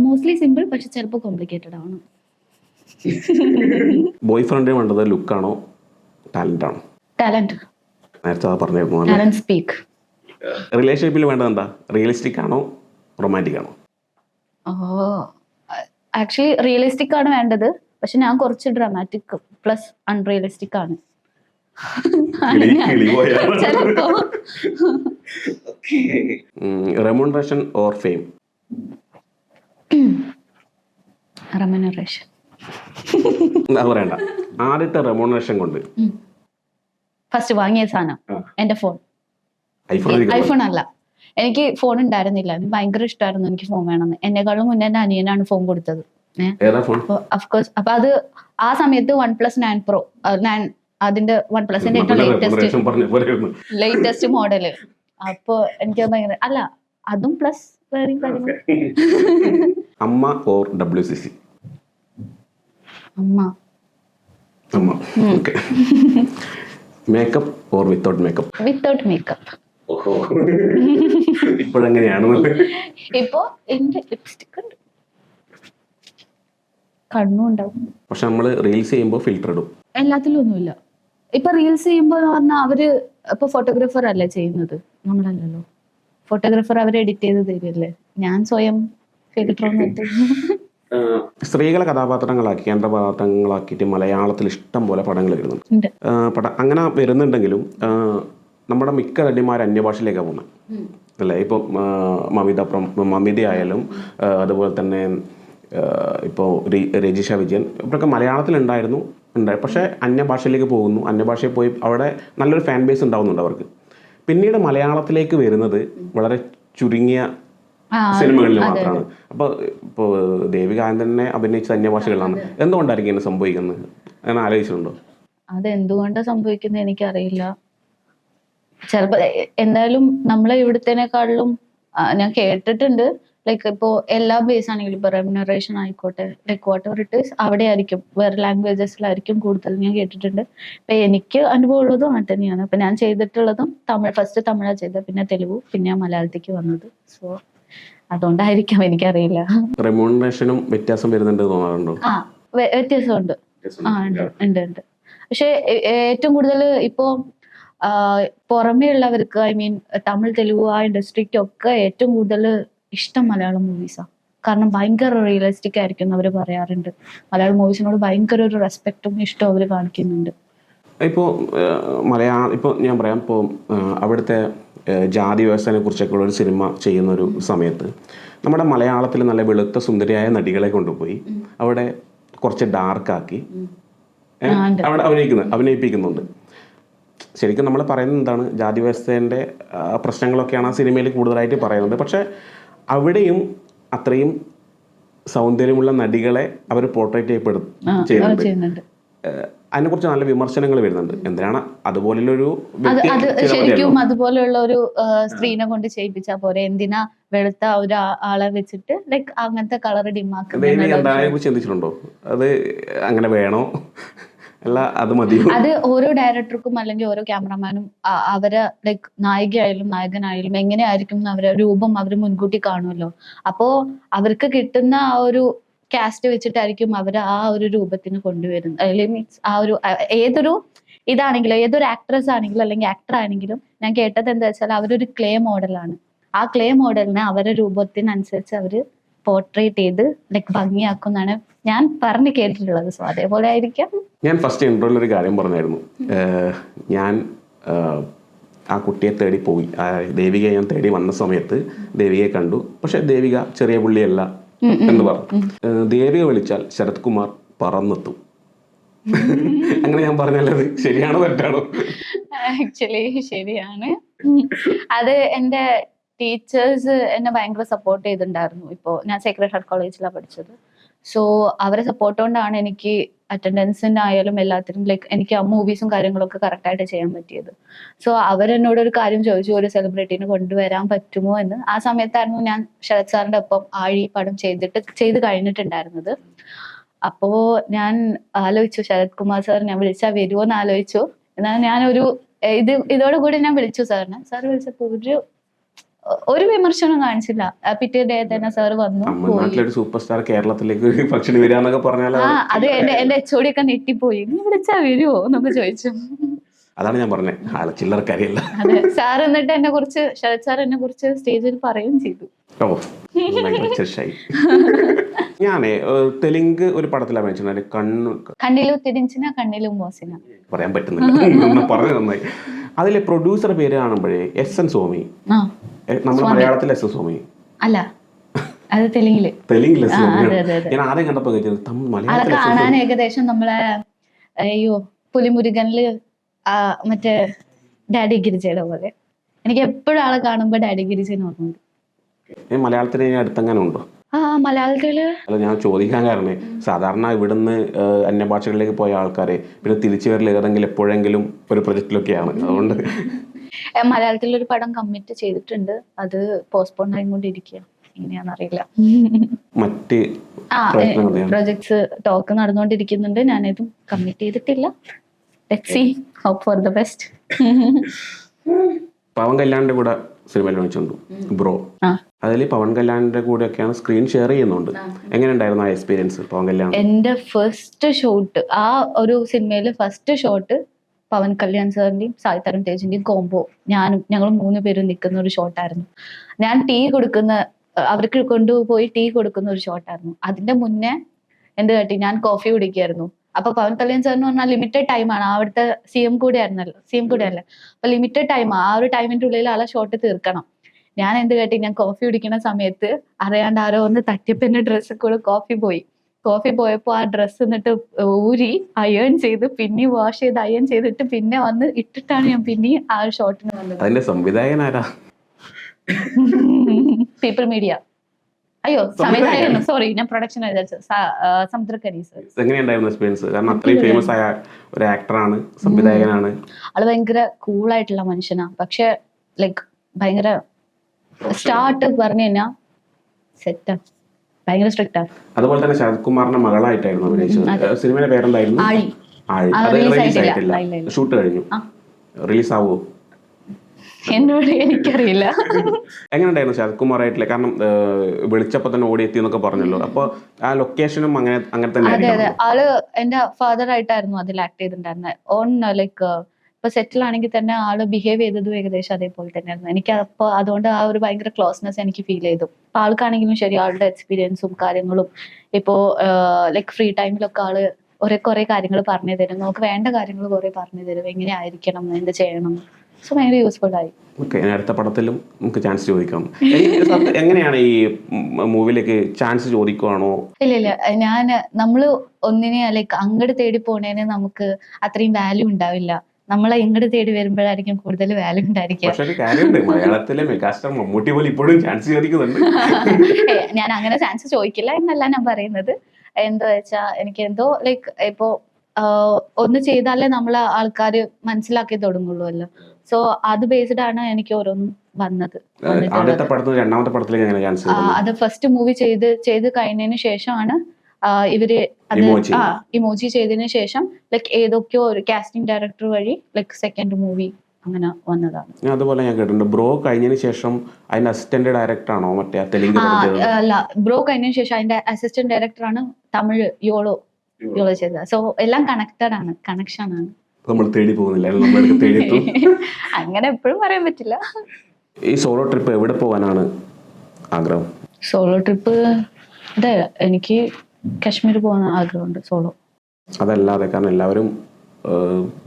Mostly simple പക്ഷെ ചിലപ്പോൾ കോംപ്ലിക്കേറ്റഡ് ആണ് [laughs]
ബോയ് ഫ്രണ്ടിന് വേണ്ടത് ലുക്കാണോ ടാലന്റ് ആണോ
ടാലന്റ്.
നേരത്തെ അത് പറഞ്ഞിരുന്നു
ടാലന്റ് സ്പീക്ക്.
റിലേഷൻഷിപ്പിൽ വേണ്ടത് എന്താ? റിയലിസ്റ്റിക് ആണോ? റൊമാന്റിക് ആണോ?
ഓ ആക്ച്വലി റിയലിസ്റ്റിക് ആണ് വേണ്ടത്. പക്ഷെ ഞാൻ കുറച്ച് ഡ്രാമാറ്റിക് പ്ലസ് അൺറിയലിസ്റ്റിക് ആണ്.
കിളി- കിളി പോയാ.
ചിലപ്പോ.
Remuneration or fame?
റെമുനറേഷൻ.
അത് പറയണ്ട. ആദ്യത്തെ റെമോണേഷൻ കൊണ്ട്.
ഫസ്റ്റ് വാങ്ങിയ സാധനം. എന്റെ ഫോൺ
ഐഫോൺ
അല്ല. എനിക്ക് ഫോൺ ഉണ്ടായിരുന്നില്ല. എനിക്ക് ഭയങ്കര ഇഷ്ടമായിരുന്നു എനിക്ക് ഫോൺ വേണമെന്ന്. എന്നെക്കാളും മുന്നേ എന്റെ അനിയനാണ് ഫോൺ കൊടുത്തത്. അഫ്കോഴ്സ് അപ്പൊ അത് ആ സമയത്ത് OnePlus nine pro nine അതിന്റെ വൺ പ്ലസിന്റെ ഏറ്റവും ലേറ്റസ്റ്റ് ലേറ്റസ്റ്റ് മോഡൽ അപ്പൊ എനിക്ക് ഭയങ്കര അല്ല അതും പ്ലസ് വേറെ
അമ്മ ഓർ ഡബ്ല്യു സി സി
അമ്മ.
അമ്മ. Okay. Makeup or without makeup
without makeup
ഓഹോ.
ഇപ്പോ എന്റെ ലിപ്സ്റ്റിക് ഉണ്ട്. കണ്ണും ഉണ്ടാവും.
പക്ഷെ നമ്മൾ റീൽസ് ചെയ്യുമ്പോൾ ഫിൽറ്റർ ഇടും.
എല്ലാത്തിലും ഒന്നുമില്ല. ഇപ്പൊ റീൽസ് ചെയ്യുമ്പോ പറഞ്ഞാൽ അവർ ഇപ്പൊ ഫോട്ടോഗ്രാഫർ അല്ലേ ചെയ്യുന്നത്? നമ്മളല്ലല്ലോ. ഫോട്ടോഗ്രാഫർ അവർ എഡിറ്റ് ചെയ്ത് തരില്ലേ ഞാൻ സ്വയം ഫിൽറ്റർ ഒന്നും
സ്ത്രീകളെ കഥാപാത്രങ്ങളാക്കി കേന്ദ്ര കഥാപാത്രങ്ങളാക്കിയിട്ട് മലയാളത്തിൽ ഇഷ്ടം പോലെ പടങ്ങൾ വരുന്നുണ്ട്. പട അങ്ങനെ വരുന്നുണ്ടെങ്കിലും നമ്മുടെ മിക്ക നടിമാർ അന്യഭാഷയിലേക്കാണ് പോകുന്നത് അല്ലേ? ഇപ്പോൾ മമിത പ്രം മമിത ആയാലും അതുപോലെ തന്നെ ഇപ്പോൾ രജിഷ വിജയൻ ഇവരൊക്കെ മലയാളത്തിലുണ്ടായിരുന്നു ഉണ്ടായി. പക്ഷേ അന്യഭാഷയിലേക്ക് പോകുന്നു. അന്യഭാഷയിൽ പോയി അവിടെ നല്ലൊരു ഫാൻ ബേസ് ഉണ്ടാവുന്നുണ്ട് അവർക്ക്. പിന്നീട് മലയാളത്തിലേക്ക് വരുന്നത് വളരെ ചുരുങ്ങിയ സിനിമകളിൽ മാത്രമാണ്. അപ്പോൾ ഇപ്പോൾ ദേവികാനന്ദനെ അഭിനയിച്ച അന്യഭാഷകളിലാണ് എന്തുകൊണ്ടായിരിക്കും ഇങ്ങനെ സംഭവിക്കുന്നത്? അങ്ങനെ ആലോചിച്ചിട്ടുണ്ടോ?
അത് എന്തുകൊണ്ടാ സംഭവിക്കുന്നത് എനിക്കറിയില്ല. ചിലപ്പോ എന്തായാലും നമ്മളെ ഇവിടുത്തേനേക്കാളിലും ഞാൻ കേട്ടിട്ടുണ്ട്. ലൈക്ക് ഇപ്പോ എല്ലാ ബേസ് ആണെങ്കിലും ഇപ്പൊ റെമ്യൂണറേഷൻ ആയിക്കോട്ടെ like whatever it is അവിടെ ആയിരിക്കും വേറെ ലാംഗ്വേജസിലായിരിക്കും കൂടുതൽ ഞാൻ കേട്ടിട്ടുണ്ട്. ഇപ്പൊ എനിക്ക് അനുഭവം ഉള്ളതും അങ്ങനെ തന്നെയാണ്. ഇപ്പൊ ഞാൻ ചെയ്തിട്ടുള്ളതും തമിഴ് ഫസ്റ്റ് തമിഴാണ് ചെയ്തത് പിന്നെ തെലുഗു പിന്നെ മലയാളത്തിലേക്ക് വന്നത്. സോ അതുകൊണ്ടായിരിക്കാം എനിക്കറിയില്ല.
റെമ്യൂണറേഷനും വ്യത്യാസം വരുന്നുണ്ട് തോന്നാറുണ്ടോ?
ആ വ്യ- വ്യത്യാസമുണ്ട്. ആ ഉണ്ട് ഉണ്ട് ഉണ്ട്. പക്ഷെ ഏറ്റവും കൂടുതൽ ഇപ്പോ പുറമേ ഉള്ളവർക്ക് ഐ മീൻ തമിഴ് തെലുഗു ആ ഇൻഡസ്ട്രിക്ക് ഒക്കെ ഏറ്റവും കൂടുതൽ ഇഷ്ടം മലയാളം മൂവീസാണ് കാരണം ഭയങ്കര റിയലിസ്റ്റിക് ആയിരിക്കും അവർ പറയാറുണ്ട്. മലയാളം മൂവീസിനോട് ഭയങ്കര ഒരു റെസ്പെക്റ്റും ഇഷ്ടവും അവർ കാണിക്കുന്നുണ്ട്.
ഇപ്പോ മലയാളം ഇപ്പോൾ ഞാൻ പറയാം. ഇപ്പോൾ അവിടുത്തെ ജാതി വ്യവസ്ഥയെ കുറിച്ചൊക്കെ ഉള്ള ഒരു സിനിമ ചെയ്യുന്ന ഒരു സമയത്ത് നമ്മുടെ മലയാളത്തിൽ നല്ല വെളുത്ത സുന്ദരിയായ നടികളെ കൊണ്ടുപോയി അവിടെ കുറച്ച് ഡാർക്കാക്കി. അവിടെ അഭിനയിക്കുന്നു അഭിനയിപ്പിക്കുന്നുണ്ട്. ശരിക്കും നമ്മൾ പറയുന്നത് എന്താണ് ജാതി വ്യവസ്ഥേന്റെ പ്രശ്നങ്ങളൊക്കെയാണ് ആ സിനിമയിൽ കൂടുതലായിട്ട് പറയുന്നത്. പക്ഷേ അവിടെയും അത്രയും സൗന്ദര്യമുള്ള നടികളെ അവർ പോർട്രേറ്റ് ചെയ്യപ്പെടും ചെയ്യുന്നുണ്ട്. അതിനെക്കുറിച്ച് നല്ല വിമർശനങ്ങൾ വരുന്നുണ്ട്. എന്തിനാണ് അതുപോലുള്ളൊരു
അത് ശരിക്കും അതുപോലെയുള്ള ഒരു സ്ത്രീനെ കൊണ്ട് ചെയ്യിപ്പിച്ചാ പോരെ? എന്തിനാ വെളുത്ത ഒരു ആളെ വെച്ചിട്ട് ലൈക്ക് അങ്ങനത്തെ കളർ
ഡിമാക്ക് ചിന്തിച്ചിട്ടുണ്ടോ? അത് അങ്ങനെ വേണോ? അല്ല അത് മതി
അത് ഓരോ ഡയറക്ടർക്കും അല്ലെങ്കിൽ ഓരോ ക്യാമറമാനും അവരെ ലൈക്ക് നായികയായാലും നായകനായാലും എങ്ങനെയായിരിക്കും അവരെ രൂപം അവർ മുൻകൂട്ടി കാണുമല്ലോ. അപ്പോ അവർക്ക് കിട്ടുന്ന ആ ഒരു കാസ്റ്റ് വെച്ചിട്ടായിരിക്കും അവർ ആ ഒരു രൂപത്തിന് കൊണ്ടുവരുന്നത്. അല്ലെങ്കിൽ മീൻസ് ആ ഒരു ഏതൊരു ഇതാണെങ്കിലും ഏതൊരു ആക്ട്രസ് ആണെങ്കിലും അല്ലെങ്കിൽ ആക്ടർ ആണെങ്കിലും ഞാൻ കേട്ടത് എന്താ വെച്ചാൽ അവരൊരു ക്ലേ മോഡലാണ് ആ ക്ലേ മോഡലിനെ അവരുടെ രൂപത്തിനനുസരിച്ച് അവർ പോർട്രേറ്റ് ചെയ്ത് ലൈക്ക് ഭംഗിയാക്കുന്നാണ് ഞാൻ പറഞ്ഞു കേട്ടിട്ടുള്ളത്. സോ അതേപോലെ ആയിരിക്കാം.
ഞാൻ ഫസ്റ്റ് ഇൻട്രോയിൽ ഒരു കാര്യം പറഞ്ഞായിരുന്നു. ഞാൻ ആ കുട്ടിയെ തേടി പോയി. ദേവികയെ ഞാൻ തേടി വന്ന സമയത്ത് ദേവികയെ കണ്ടു. പക്ഷെ ദേവിക ചെറിയ പുള്ളിയല്ല. എന്ന് പറഞ്ഞു. ദേവിയെ വിളിച്ചാൽ ശരത് കുമാർ പറന്നെത്തും. അങ്ങനെ ഞാൻ പറഞ്ഞല്ലത് ശരിയാണോ തെറ്റാണോ?
ആക്ച്വലി ശരിയാണ്. അത് എന്റെ ടീച്ചേഴ്സ് എന്നെ ഭയങ്കര സപ്പോർട്ട് ചെയ്തിട്ടുണ്ടായിരുന്നു. ഇപ്പോ ഞാൻ സേക്രഡ് ഹാർട്ട് കോളേജിലാണ് പഠിച്ചത്. സോ അവരെ സപ്പോർട്ട് കൊണ്ടാണ് എനിക്ക് അറ്റൻഡൻസിനായാലും എല്ലാത്തിനും ലൈക്ക് എനിക്ക് ആ മൂവീസും കാര്യങ്ങളൊക്കെ കറക്റ്റായിട്ട് ചെയ്യാൻ പറ്റിയത്. സോ അവരെന്നോട് ഒരു കാര്യം ചോദിച്ചു ഒരു സെലിബ്രിറ്റീനെ കൊണ്ടുവരാൻ പറ്റുമോ? എന്ന്. ആ സമയത്തായിരുന്നു ഞാൻ ശരത് സാറിന്റെ ഒപ്പം ആഴി പടം ചെയ്തിട്ട് ചെയ്ത് കഴിഞ്ഞിട്ടുണ്ടായിരുന്നത്. അപ്പോ ഞാൻ ആലോചിച്ചു ശരത് കുമാർ സാർ ഞാൻ വിളിച്ചാൽ വരുമോ എന്ന് ആലോചിച്ചു. എന്നാൽ ഞാനൊരു ഇത് ഇതോടുകൂടി ഞാൻ വിളിച്ചു സാറിനെ. സാർ വിളിച്ചപ്പോ ഒരു ഒരു വിമർശനം കാണിച്ചില്ല. പിറ്റേ ഡേ തന്നെ സാർ വന്നു പോയി.
തമിഴ്നാട്ടിലൊരു സൂപ്പർ സ്റ്റാർ കേരളത്തിലേക്ക് ഭക്ഷണം പറഞ്ഞാൽ
ആ അത് എന്റെ എന്റെ എച്ച് ഒക്കെ നെട്ടിപ്പോയി നീ വിളിച്ചാ വരുമോ എന്നൊക്കെ ചോദിച്ചു.
അതാണ് ഞാൻ പറഞ്ഞത് ആൾ ചില്ലറക്കാരിയല്ല
അതെ സാർ എന്നിട്ട് എന്നെ കുറിച്ച് ശരത് സാർ എന്നെ കുറിച്ച് സ്റ്റേജിൽ പറയുകയും ചെയ്തു.
ഓ. ഞാനേ തെലുങ്ക് ഒരു പടത്തിൽ അഭിനയിച്ചിട്ടുണ്ട് കണ്ണു
കണ്ണിലും തിരിഞ്ചിന കണ്ണിലും മോസിന
പറയാൻ പറ്റുന്നില്ല. [laughs] പറഞ്ഞു നന്നായി. അതിലെ പ്രൊഡ്യൂസർ പേര് കാണുമ്പോഴേ എസ് എൻ സ്വാമി
ആ
നമ്മൾ മലയാളത്തിൽ എസ് സ്വാമി?
അല്ല. അത്
തെലുങ്കിൽ. [laughs]
തെലുങ്കിൽ.
ഞാൻ ആദ്യം കണ്ടപ്പോ
കാണാൻ ഏകദേശം നമ്മളെ അയ്യോ പുലിമുരുകനിൽ മറ്റേ ഡാഡി ഗിരിജയുടെ പോലെ. എനിക്ക് എപ്പോഴും ആളെ കാണുമ്പോ ഡാഡി ഗിരിജനെ ഓർമ്മ
ഇനി അടുത്തെങ്ങനെ ഉണ്ടോ?
ആ മലയാളത്തിൽ?
അല്ല ഞാൻ ചോദിക്കാൻ കാരണം സാധാരണ ഇവിടുന്ന് അന്യഭാഷകളിലേക്ക് പോയ ആൾക്കാരെ പിന്നെ തിരിച്ചു വരൽ ഏതെങ്കിലും എപ്പോഴെങ്കിലും ഒരു പ്രൊജക്റ്റിലൊക്കെയാണ്. അതുകൊണ്ട്
ഏ, മലയാളത്തിലൊരു പടം കമ്മിറ്റ് ചെയ്തിട്ടുണ്ട്. അത് പോസ്റ്റ്പോൺ ആയിക്കൊണ്ടിരിക്കുക എങ്ങനെയാണെന്നറിയില്ല.
മറ്റ്
പ്രൊജക്ട്സ് ടോക്ക് നടന്നുകൊണ്ടിരിക്കുന്നുണ്ട്. ഞാനിതും കമ്മിറ്റ് ചെയ്തിട്ടില്ല. Let see hope for the best
Pawan കല്യാണിന്റെ കൂടെ സിനിമ കാണിച്ചുണ്ട് ബ്രോ. അതിൽ പവൻ കല്യാണിന്റെ കൂടെ ഒക്കെയാണ് സ്ക്രീൻ ഷെയർ ചെയ്യുന്നുണ്ട്. എങ്ങനെ ഉണ്ടായിരുന്നു ആ എക്സ്പീരിയൻസ് പവൻ കല്യാൺ?
എന്റെ ഫസ്റ്റ് ഷോട്ട് ആ ഒരു സിനിമയിലെ ഫസ്റ്റ് ഷോട്ട് പവൻ കല്യാൺ സാറിന്റെയും സായി തരം തേജിന്റെയും കോംബോ ഞാനും ഞങ്ങൾ മൂന്ന് പേരും നിൽക്കുന്ന ഒരു ഷോട്ടായിരുന്നു ഞാൻ ടീ കൊടുക്കുന്ന അവർക്ക് കൊണ്ടുപോയി ടീ കൊടുക്കുന്ന ഒരു ഷോട്ടായിരുന്നു അതിന്റെ മുന്നേ എന്ത് കാട്ടി? ഞാൻ കോഫി കുടിക്കായിരുന്നു. അപ്പൊ പവൻ കല്യാൺ സാറിന് പറഞ്ഞാൽ ലിമിറ്റഡ് ടൈമാണ് അവിടുത്തെ സി എം കൂടെ ആയിരുന്നല്ലോ. സി എം കൂടെ അല്ലേ? അപ്പൊ ലിമിറ്റഡ് ടൈം ആ. ഒരു ടൈമിന്റെ ഉള്ളിൽ ആളെ ഷോട്ട് തീർക്കണം. ഞാൻ എന്ത് കാട്ടി? ഞാൻ കോഫി കുടിക്കുന്ന സമയത്ത് അറിയാണ്ട് ആരോ ഒന്ന് തട്ടിപ്പ് എന്റെ കൂടെ കോഫി പോയി. കോഫി പോയപ്പോ ആ ഡ്രസ്സ് എന്നിട്ട് ഊരി അയേൺ ചെയ്ത് പിന്നെ വാഷ് ചെയ്ത് അയേൺ ചെയ്തിട്ട് പിന്നെ വന്ന് ഇട്ടിട്ടാണ് ഞാൻ പിന്നെ ആ ഷോട്ടിന് വന്നത്.
അതിന്റെ സംവിധായകൻ ആരാ?
പീപ്പിൾ മീഡിയ അയ്യോ സംവിധായകൻ സോറി ഞാൻ പ്രൊഡക്ഷൻ സമുദ്രക്കരി
എങ്ങനെയുണ്ടായിരുന്നു എക്സ്പീരിയൻസ് കാരണം അത്രയും ഫേമസ് ആയ ഒരു ആക്ടറാണ് സംവിധായകനാണ്.
ആൾ ഭയങ്കര കൂളായിട്ടുള്ള മനുഷ്യനാ. പക്ഷെ ലൈക്ക് ഭയങ്കര സ്റ്റാർട്ട് പറഞ്ഞു കഴിഞ്ഞാ സെറ്റാ ഭയങ്കര സ്ട്രിക്റ്റാ
അതുപോലെ തന്നെ ശരത് കുമാറിന്റെ മകളായിട്ടായിരുന്നു അഭിനയിച്ചത്. സിനിമയുടെ പേരെന്തായിരുന്നു?
ആഴി
അത് റിലീസ്
ആയിട്ടില്ല.
ആയിട്ടില്ല. ഷൂട്ട് കഴിഞ്ഞു. റിലീസ് ആവുമോ
എന്നോട് എനിക്കറിയില്ല.
എങ്ങനെയുണ്ടായിരുന്നു ശരത് കുമാറായിട്ടില്ല കാരണം ഏഹ്, വിളിച്ചപ്പോ തന്നെ ഓടി എത്തി എന്നൊക്കെ പറഞ്ഞല്ലോ. അപ്പൊ ആ ലൊക്കേഷനും അങ്ങനെ അങ്ങനെ തന്നെ
അതെ അതെ. ആൾ എന്റെ ഫാദർ ആയിട്ടായിരുന്നു അതിൽ ആക്ട് ചെയ്തിട്ടുണ്ടായിരുന്നത് ഓൺ ലൈക്ക് ഇപ്പൊ സെറ്റിൽ ആണെങ്കിൽ തന്നെ ആൾ ബിഹേവ് ചെയ്തതും ഏകദേശം അതേപോലെ തന്നെയായിരുന്നു. എനിക്ക് അപ്പൊ അതുകൊണ്ട് ആ ഒരു ഭയങ്കര ക്ലോസ്നെസ് എനിക്ക് ഫീൽ ചെയ്തു. അപ്പൊ ആൾക്കാണെങ്കിലും ശരി ആളുടെ എക്സ്പീരിയൻസും കാര്യങ്ങളും ഇപ്പോ ലൈക് ഫ്രീ ടൈമിലൊക്കെ ആൾ ഒരേ കുറെ കാര്യങ്ങൾ പറഞ്ഞു തരും. നമുക്ക് വേണ്ട കാര്യങ്ങൾ കുറെ പറഞ്ഞു തരും. എങ്ങനെ ആയിരിക്കണം എന്ത് ചെയ്യണം? സോ ഭയങ്കര യൂസ്ഫുൾ ആയി.
ഓക്കെ അടുത്ത പടത്തിലും നമുക്ക് ചാൻസ് ചോദിക്കാം. എങ്ങനെയാണ് ഈ മൂവിയിലേക്ക് ചാൻസ് ചോദിക്കുവാണോ?
ഇല്ല ഇല്ല. ഞാൻ നമ്മൾ ഒന്നിനെ ലൈക് അങ്ങോട്ട് തേടി പോണേനെ നമുക്ക് അത്രയും വാല്യൂ ഉണ്ടാവില്ല. നമ്മളെ ഇങ്ങോട്ട് തേടി വരുമ്പോഴായിരിക്കും കൂടുതൽ വാല്യൂ ഉണ്ടായിരിക്കുക.
പക്ഷെ ഒരു കാര്യമുണ്ട് മലയാളത്തിലെ മെഗാസ്റ്റാർ മമ്മൂട്ടി പോലെ ഇപ്പോഴും ചാൻസ് ചോദിക്കുന്നുണ്ട്.
ഞാൻ അങ്ങനെ ചാൻസ് ചോദിക്കില്ല എന്നല്ല ഞാൻ പറയുന്നത്. എന്താ വെച്ചാ എനിക്ക് എന്തോ ലൈക്ക് ഇപ്പോ ഒന്ന് ചെയ്താലേ നമ്മളെ ആൾക്കാർ മനസ്സിലാക്കി തുടങ്ങുള്ളൂല്ലോ സോ അത് ബേസ്ഡ് ആണ് എനിക്ക് ഓരോന്നും വന്നത്.
ആദ്യത്തെ പടത്തിൽ രണ്ടാമത്തെ പടത്തിലേക്ക്
അത് ഫസ്റ്റ് മൂവി ചെയ്ത് ചെയ്ത് കഴിഞ്ഞതിന് ശേഷമാണ് ഇവർ അത്. ആ ഇമോജി ചെയ്തതിന് ശേഷം ലൈക്ക് ഏതൊക്കെയോ ഒരു കാസ്റ്റിംഗ് ഡയറക്ടർ വഴി ലൈക്ക് സെക്കൻഡ് മൂവി അങ്ങനെ വന്നതാണ്.
അതുപോലെ ഞാൻ കേട്ടിട്ടുണ്ട്. ബ്രോ കഴിഞ്ഞതിന് ശേഷം അതിന്റെ അസിസ്റ്റന്റ് ഡയറക്ടർ ആണോ മറ്റേ തെലുങ്ക്
അല്ല ബ്രോ കഴിഞ്ഞതിന് ശേഷം അതിന്റെ അസിസ്റ്റന്റ് ഡയറക്ടർ ആണ് തമിഴ് യോളോ യോളോ. ചെയ്തത്. സോ എല്ലാം കണക്റ്റഡ് ആണ് കണക്ഷൻ ആണ്.
നമ്മൾ തേടി പോകുന്നില്ല നമ്മളെടുത്ത് തേടി [laughs]
അങ്ങനെ എപ്പോഴും പറയാൻ പറ്റില്ല.
ഈ സോളോ ട്രിപ്പ് എവിടെ പോകാനാണ് ആഗ്രഹം?
സോളോ ട്രിപ്പ് അതെ എനിക്ക് കാശ്മീർ പോകാൻ ആഗ്രഹമുണ്ട് സോളോ.
അതല്ലാതെ കാരണം എല്ലാവരും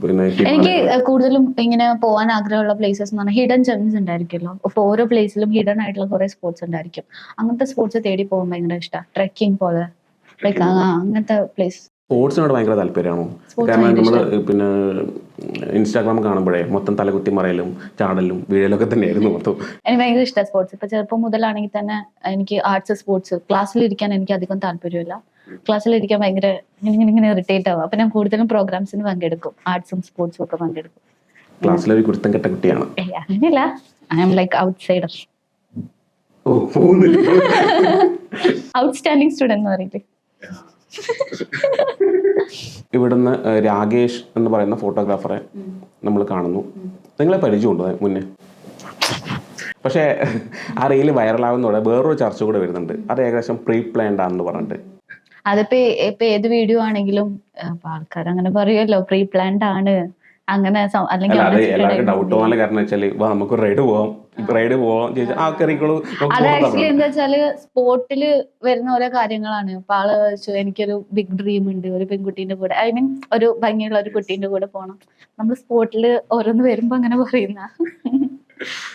പിന്നെ
എനിക്ക് കൂടുതലും ഇങ്ങനെ പോകാൻ ആഗ്രഹമുള്ള പ്ലേസസ് എന്ന് പറഞ്ഞാൽ ഹിഡൻ ജെംസ് ഉണ്ടായിരിക്കുമല്ലോ. അപ്പൊ ഓരോ പ്ലേസിലും ഹിഡൻ ആയിട്ടുള്ള കുറെ സ്പോർട്സ് ഉണ്ടായിരിക്കും. അങ്ങനത്തെ സ്പോർട്സ് തേടി പോകാൻ ഭയങ്കര ഇഷ്ടമാണ് ട്രെക്കിംഗ് പോലെ ലൈക്ക് അങ്ങനത്തെ പ്ലേസ്
സ്പോർട്സിനോട് ഭയങ്കര താല്പര്യമാണോ. കാരണം നമ്മൾ പിന്നെ ഇൻസ്റ്റാഗ്രാം കാണുമ്പോഴേ മൊത്തം തലകുത്തി മറയലും ചാടലും വീഴലൊക്കെ തന്നെയായിരുന്നു മൊത്തം.
എനിക്ക് ഭയങ്കര ഇഷ്ടമാണ് സ്പോർട്സ്. ഇപ്പൊ ചെറുപ്പം മുതലാണെങ്കിൽ തന്നെ എനിക്ക് ആർട്സ് സ്പോർട്സ് ക്ലാസ്സിലിരിക്കാൻ എനിക്ക് അധികം താല്പര്യമില്ല. ക്ലാസ്സിലിരിക്കാൻ ഭയങ്കര ഇങ്ങനെ ഇങ്ങനെ ഇറിറ്റേറ്റ് ആവും. അപ്പൊ ഞാൻ കൂടുതലും പ്രോഗ്രാംസിന് പങ്കെടുക്കും. ആർട്സും സ്പോർട്സും ഒക്കെ പങ്കെടുക്കും.
ക്ലാസ്സിലൊരു കുരുത്തം കെട്ട കുട്ടിയാണ്.
അങ്ങനെയല്ല. I am like outsider student എന്ന് പറയില്ലേ?
ഇവിടുന്ന് രാകേഷ് എന്ന് പറയുന്ന ഫോട്ടോഗ്രാഫറെ നമ്മൾ കാണുന്നു. നിങ്ങളെ പരിചയമുണ്ടോ മുന്നേ? പക്ഷേ ആ റീൽ വൈറലാവുന്നതോടെ വേറൊരു ചർച്ച കൂടെ വരുന്നുണ്ട്. അത് ഏകദേശം പ്രീ പ്ലാൻഡ് ആണെന്ന് പറഞ്ഞിട്ട്.
അതിപ്പോ ഇപ്പൊ ഏത് വീഡിയോ ആണെങ്കിലും ആൾക്കാർ അങ്ങനെ പറയുമല്ലോ പ്രീ പ്ലാൻഡ് ആണ്. അങ്ങനെ അല്ലെങ്കിൽ
ഡൗട്ട് പോകാനുള്ള കാരണം വെച്ചാൽ നമുക്ക് റൈഡ് പോവാം. റൈഡ് പോവാം. ചോദിച്ചാൽ ആ കറികളൂ
അത് ആക്ച്വലി എന്താ വെച്ചാൽ സ്പോട്ടിൽ വരുന്ന ഓരോ കാര്യങ്ങളാണ്. ഇപ്പൊ ആൾ ചോദിച്ചു എനിക്കൊരു ബിഗ് ഡ്രീം ഉണ്ട്. ഒരു പെൺകുട്ടീന്റെ കൂടെ. ഐ മീൻ ഒരു ഭംഗിയുള്ള ഒരു കുട്ടീന്റെ കൂടെ പോണം. നമ്മൾ സ്പോർട്ടിൽ ഓരോന്ന് വരുമ്പോ അങ്ങനെ പറയുന്ന.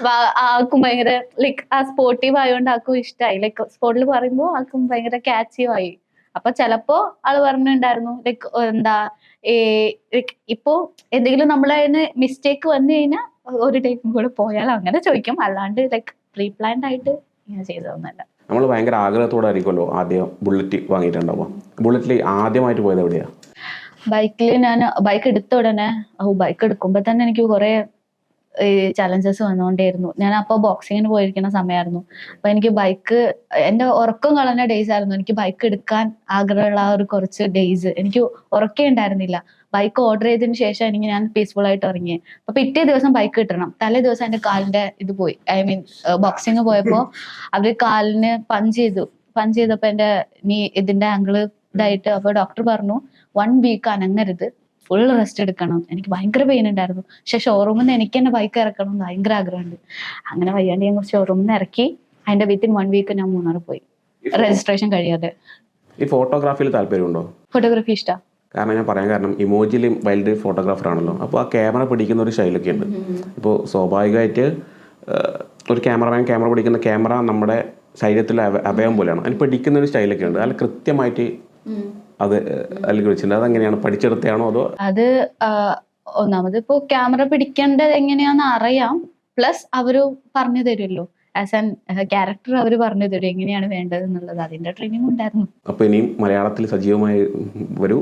വാ- ആൾക്കും ഭയങ്കര ലൈക്ക് ആ സ്പോർട്ടീവ് ആയതുകൊണ്ട് ആൾക്കും ഇഷ്ടമായി ലൈക് സ്പോർട്ടിൽ പറയുമ്പോ ആൾക്കും ഭയങ്കര ക്യാച്ചീവ് ആയി അപ്പൊ ചിലപ്പോ ആൾ പറഞ്ഞിട്ടുണ്ടായിരുന്നു ലൈക്ക് എന്താ ഇപ്പോ എന്തെങ്കിലും നമ്മളെ മിസ്റ്റേക്ക് വന്നു കഴിഞ്ഞാൽ ഒരു ടൈപ്പും കൂടെ പോയാൽ അങ്ങനെ ചോദിക്കും. അല്ലാണ്ട് ലൈക്ക് പ്രീ പ്ലാൻഡ് ആയിട്ട് ഇങ്ങനെ ചെയ്തതൊന്നല്ല
നമ്മൾ ഭയങ്കര ആഗ്രഹത്തോടെ ആയിരിക്കുമല്ലോ ആദ്യം ബുള്ളറ്റ് വാങ്ങിയിട്ടുണ്ടാവുക. ബുള്ളറ്റിൽ ആദ്യമായിട്ട് പോയത് എവിടെയാ?
ബൈക്കിൽ ഞാൻ ബൈക്ക് എടുത്ത ഉടനെ ബൈക്ക് എടുക്കുമ്പോ തന്നെ എനിക്ക് കുറെ ചലഞ്ചസ് വന്നുകൊണ്ടേയിരുന്നു ഞാൻ അപ്പോൾ ബോക്സിങ്ങിന് പോയിരിക്കുന്ന സമയമായിരുന്നു അപ്പൊ എനിക്ക് ബൈക്ക് എന്റെ ഉറക്കം കളഞ്ഞ ഡേയ്സ് ആയിരുന്നു. എനിക്ക് ബൈക്ക് എടുക്കാൻ ആഗ്രഹമുള്ള ആ ഒരു കുറച്ച് ഡേയ്സ് എനിക്ക് ഉറക്കേ ഉണ്ടായിരുന്നില്ല. ബൈക്ക് ഓർഡർ ചെയ്തതിന് ശേഷം എനിക്ക് ഞാൻ പീസ്ഫുൾ ആയിട്ട് ഇറങ്ങി അപ്പൊ പിറ്റേ ദിവസം ബൈക്ക് കിട്ടണം. തലേ ദിവസം എന്റെ കാലിന്റെ ഇത് പോയി. ഐ മീൻ ബോക്സിങ് പോയപ്പോ [laughs] അവർ കാലിന് പഞ്ച് ചെയ്തു. പഞ്ച് ചെയ്തപ്പോ എന്റെ നീ ഇതിന്റെ ആംഗിൾ ഇതായിട്ട് അപ്പൊ ഡോക്ടർ പറഞ്ഞു വൺ വീക്ക് അനങ്ങരുത്. ഫുൾ റെസ്റ്റ് എടുക്കണം. എനിക്ക് ഭയങ്കര പെയിൻ ഉണ്ടായിരുന്നു. പക്ഷെ ഷോറൂമിൽ നിന്ന് എനിക്ക് തന്നെ ബൈക്ക് ഇറക്കണം എന്ന് ഭയങ്കര ആഗ്രഹമുണ്ട്. അങ്ങനെ വയ്യാണ്ട് ഞാൻ ഷോറൂമിൽ നിന്ന് ഇറക്കി. അതിന്റെ വിത്തിൻ വൺ വീക്ക് ഞാൻ മൂന്നാർ പോയി. രജിസ്ട്രേഷൻ കഴിയാതെ.
ഈ ഫോട്ടോഗ്രാഫിയിൽ താല്പര്യമുണ്ടോ?
ഫോട്ടോഗ്രാഫി ഇഷ്ടം.
കാരണം ഞാൻ പറയാൻ കാരണം ഇമോജിലും വൈൽഡ് ലൈഫ് ഫോട്ടോഗ്രാഫർ ആണല്ലോ. അപ്പോൾ ആ ക്യാമറ പിടിക്കുന്ന ഒരു ശൈലിയൊക്കെ ഉണ്ട്. ഇപ്പോൾ സ്വാഭാവികമായിട്ട് ഒരു ക്യാമറമാൻ ക്യാമറ പിടിക്കുന്ന ക്യാമറ നമ്മുടെ ശരീരത്തിൽ അഭയം അവയവം പോലെയാണ്. അതിന് പിടിക്കുന്ന ഒരു സ്റ്റൈലൊക്കെ ഉണ്ട്. അതിൽ കൃത്യമായിട്ട് അത് അല്ലെങ്കിൽ വെച്ചിട്ടുണ്ട് അതെങ്ങനെയാണ്? പഠിച്ചെടുത്തെയാണോ അതോ?
അത് ഒന്നാമത് ഇപ്പോ ക്യാമറ പിടിക്കേണ്ടത് എങ്ങനെയാന്ന് അറിയാം. പ്ലസ് അവർ പറഞ്ഞു തരുമല്ലോ. ആസ് ആൻ ക്യാരക്ടർ അവർ പറഞ്ഞു തരും എങ്ങനെയാണ് വേണ്ടത് എന്നുള്ളത്. അതിന്റെ ട്രെയിനിങ് ഉണ്ടായിരുന്നു.
അപ്പൊ ഇനിയും മലയാളത്തിൽ സജീവമായി വരൂ.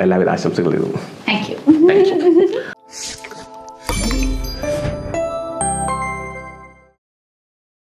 എല്ലാവിധ ആശംസകളും
താങ്ക് യു [laughs]